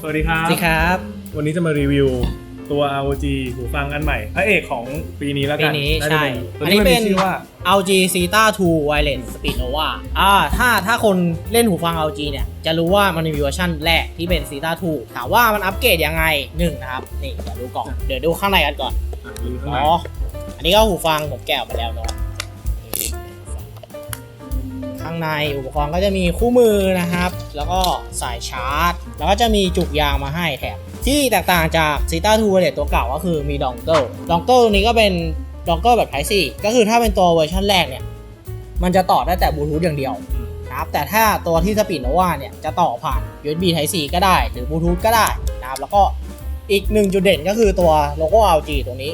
สวัสดีครับ สวัสดีครับ วันนี้จะมารีวิวตัว ROG หูฟังอันใหม่พระเอกของปีนี้แล้วปีกันนี้าจะใช่ ตัวอันนี้นี้มันเป็มีนชื่อว่า LG Zeta 2 Wireless Speed Nova อ่า ถ้าถ้าคนเล่นหูฟัง LG เนี่ย จะรู้ว่ามันมีเวอร์ชันแรกที่เป็น Zeta 2 ถามว่ามันอัปเกรดยังไงหนึ่งนะครับ นี่เดี๋ยวดูกล่อง เดี๋ยวดูข้างในกันก่อน อะรีวิวข้างอ๋ในออันนี้ก็หูฟังผมแกะออกมาแล้วเนาะนี่ข้างในอุปกรณ์ก็จะมีคู่มือนะครับ แล้วก็สายชาร์จ แล้วก็จะมีจุกยางมาให้แถมที่แตกต่างจาก Zeta 2 Wireless ตัวเก่าก็คือมีดองเกิลดองเกิลนี้ก็เป็นดองเกิลแบบ Type C ก็คือถ้าเป็นตัวเวอร์ชันแรกเนี่ย มันจะต่อได้แต่บลูทูธอย่างเดียวนะครับแต่ถ้าตัวที่สปีดโนวาเนี่ยจะต่อผ่าน USB Type C ก็ได้ หรือบลูทูธก็ได้นะครับแล้วก็อีกหนึ่งจุดเด่นก็คือตัวโลโก้ LG ตรงนี้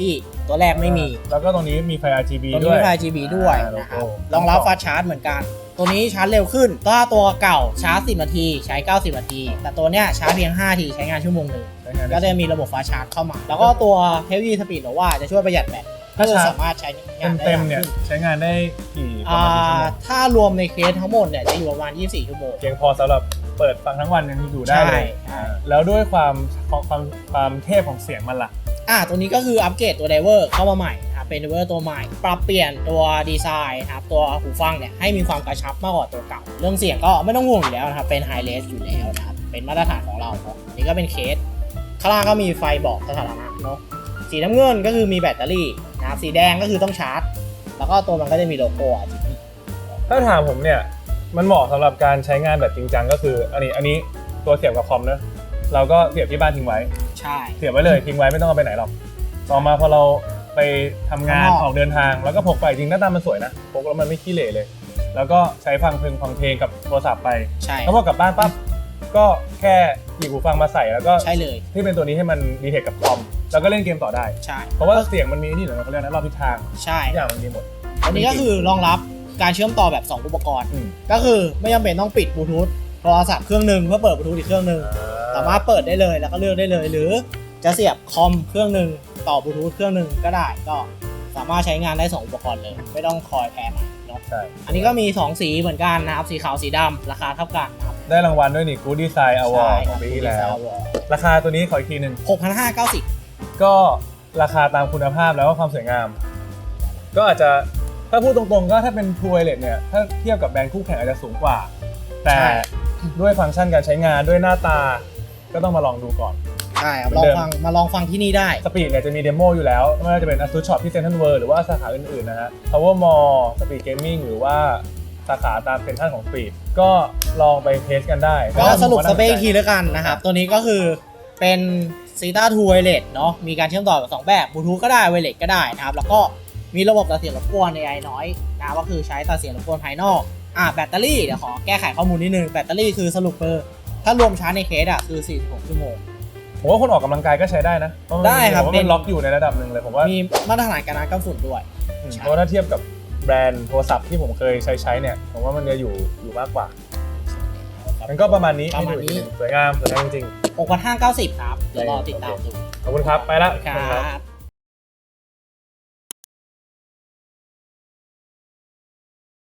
ที่ตัวแรกไม่มีแล้วก็ตรงนี้มีไฟ RGB ตัวด้นี้วย มี RGB ด้วยอ่านะครับโลโก้รองรับฟาสต์ชาร์จเหมือนกัน ตัวนี้ชาร์จเร็วขึ้นถ้าตัวเก่าชาร์จ 10 นาทีใช้ 90 นาที แต่ตัวเนี้ยชาร์จเพียง 5 นาทีใช้งานชั่วโมงหนึ่งใช้งานได้ ก็จะมีระบบฟาสต์ชาร์จเข้ามา แล้วก็ตัว Heavy Speed หรือว่าจะช่วยประหยัดแบตก็จะสามารถใช้งานได้เต็มนานๆเนี่ยขึ้นใช้งานได้กี่ประอ่มาณกี่ชั่วาโมงถ้ารวมในเคสทั้งหมดเนี่ยจะอยู่ประมาณ 24 ชั่วโมง เพียงพอสำหรับเปิดฟังทั้งวันยังอยู่ได้เลยใช่ใช่อ่าแล้วด้วยความความความความเทพของเสียงมันล่ะ อ่าตัวนี้ก็คืออัปเกรดตัวไดเวอร์เข้ามาใหม่นะครับเป็นไดเวอร์ตัวใหม่ ปรับเปลี่ยนตัวดีไซน์นะครับตัวหูฟังเนี่ยให้มีความกระชับมากกว่าตัวเก่า เรื่องเสียงก็ไม่ต้องห่วงอยู่แล้วนะครับเป็นไฮเลสอยู่แล้วนะครับเป็นมาตรฐานของเราเนาะนี่ก็เป็นเคสข้างล่างก็มีไฟบอกสถานะเนาะสีน้ำเงินก็คือมีแบตเตอรี่นะครับสีแดงก็คือต้องชาร์จ แล้วก็ตัวมันก็จะมีโลโก้ถ้าถามผมเนี่ยมันเหมาะสำหรับการใช้งานแบบจริงจังก็คืออันนี้อันนี้ตัวเสียบกับคอมเนะเราก็เสียบที่บ้านทิ้งไว้ ใช่ เสียบไว้เลยทิ้งไว้ไม่ต้องเอาไปไหนหรอก ต่อมาพอเราไปทำงานข้างนอก ออกเดินทาง แล้วก็พกไปจริงหน้าตามันสวยนะพกแล้วมันไม่ขี้เหร่เลย แล้วก็ใช้ฟังเพลงฟังเพลงกับโทรศัพท์ไป ใช่แล้วพอกลับบ้านปั๊บก็แค่หยิบหูฟังมาใส่แล้วก็ใช่เลยที่เป็นตัวนี้ให้มันดีเทคกับคอมแล้วก็เล่นเกมต่อได้ ใช่เพราะว่าเสียงมันมีนี่เหรอเขาเรียกนะรอบทิศทางใช่ ทุกอย่างมันมีหมดอันนี้ก็คือรองรับการเชื่อมต่อแบบ 2 อุปกรณ์อืมก็คือไม่จำเป็นต้องปิดบลูทูธโทรศัพท์เครื่องหนึ่งเพื่อเปิดบลูทูธอีกเครื่องหนึ่ง สามารถเปิดได้เลยแล้วก็เลือกได้เลย หรือจะเสียบคอมเครื่องหนึ่งต่อบลูทูธเครื่องหนึ่งก็ได้ก็สามารถใช้งานได้ 2 อุปกรณ์เลย ไม่ต้องคอยแพ้ใหม่เนาะใช่อันนี้ก็มี 2 สีเหมือนกันนะครับ สีขาวสีดำราคาเท่ากันนะครับได้รางวัลด้วยนี่ Good Design Award ของปีที่แล้ว ราคาตัวนี้ขออีกทีหนึ่งหกพันห้าเก้าสิบก็ราคาตามคุณภาพแล้วก็ความสวยงาม ก็อาจจะถ้าพูดตรงๆ ก็ถ้าเป็น True Wireless เนี่ยถ้าเทียบกับแบรนด์คู่แข่งอาจจะสูงกว่า แต่ด้วยฟังก์ชันการใช้งานด้วยหน้าตา ก็ต้องมาลองดูก่อน ใช่ครับเหมืลออนงเดิมฟังมาลองฟังที่นี่ได้ สปีดเนี่ยจะมีเดโมอยู่แล้วไม่ว่าจะเป็น ASUS Shop ที่ Central World หรือว่าสาขาอื่นๆนะฮะ Power Mall Speed Gaming หรือว่าสาขาตามเซ็นทรัลของ Speed ก็ลองไปเทสกันได้ ก็สรุปสเปคอีกทีทีแล้วกันนะครับ ตัวนี้ก็คือเป็น Zeta 2 Wireless เนาะมีการเชื่อมต่อกับสองแบบบลูทูธก็ได้ไวเลสก็ได้นะครับ แล้วก็มีระบบตัดเสียงรบกวน AI น้อยนะก็คือใช้ตัดเสียงรบกวนภายนอกอ่าแบตเตอรี่เดี๋ยวขอแก้ไขข้อมูลนิดนึงแบตเตอรี่คือสรุปคือ ถ้ารวมชาร์จในเคสอะคือ 46 ชั่วโมง ผมว่าคนออกกำลังกายก็ใช้ได้นะเพาะมันได้ครับผมว่าเป็มัน นล็อกอยู่ในระดับหนึ่งเลยผมว่ามีมาตรฐานการน้ำกันฝุ่นด้วย อืมใช่เพราะว่าถ้าเทียบกับแบรนด์โทรศัพท์ที่ผมเคยใช้ใช้เนี่ยผมว่ามันจะอยู่อยู่มากกว่ามันก็ประมาณนี้ประมาณนี้สวยงามสวยงามจริง6,590 ครับ เดี๋ยวรอติดตามดูๆขอบคุณครับไปละครับ